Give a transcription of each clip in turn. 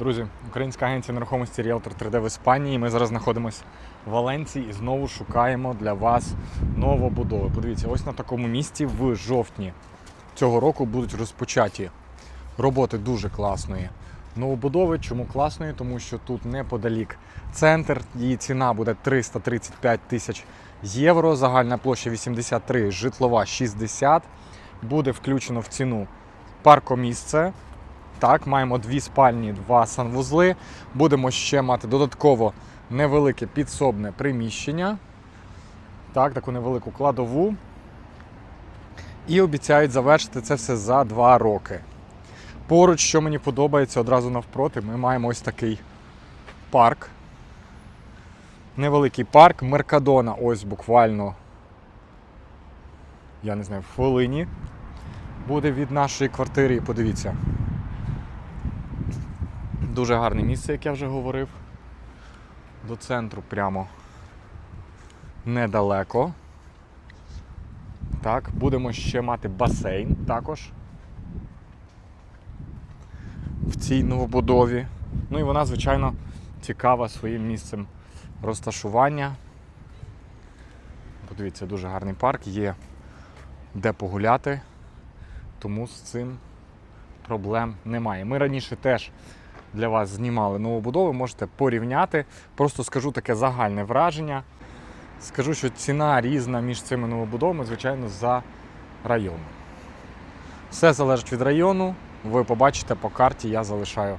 Друзі, українська агенція нерухомості Realtor 3D в Іспанії. Ми зараз знаходимося в Валенції і знову шукаємо для вас новобудови. Подивіться, ось на такому місці в жовтні цього року будуть розпочаті роботи дуже класної новобудови. Чому класної? Тому що тут неподалік центр, її ціна буде 335 тисяч євро, загальна площа 83, житлова 60. Буде включено в ціну паркомісце. Так, маємо дві спальні, два санвузли. Будемо ще мати додатково невелике підсобне приміщення. Так, таку невелику кладову. І обіцяють завершити це все за два роки. Поруч, що мені подобається, одразу навпроти, ми маємо ось такий парк. Невеликий парк Меркадона, ось буквально, я не знаю, в хвилині буде від нашої квартири. Подивіться. Дуже гарне місце, як я вже говорив. До центру прямо недалеко. Так, будемо ще мати басейн також в цій новобудові. Ну і вона, звичайно, цікава своїм місцем розташування. Подивіться, дуже гарний парк, є де погуляти, тому з цим проблем немає. Ми раніше теж для вас знімали новобудови, можете порівняти. Просто скажу таке загальне враження. Скажу, що ціна різна між цими новобудовами, звичайно, за районом. Все залежить від району. Ви побачите по карті, я залишаю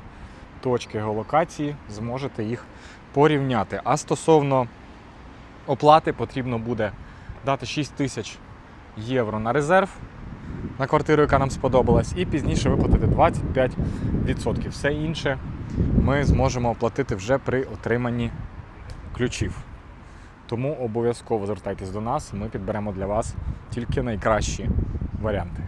точки геолокації, зможете їх порівняти. А стосовно оплати потрібно буде дати 6 тисяч євро на резерв на квартиру, яка нам сподобалась, і пізніше виплатити 25%. Все інше ми зможемо оплатити вже при отриманні ключів. Тому обов'язково звертайтесь до нас, ми підберемо для вас тільки найкращі варіанти.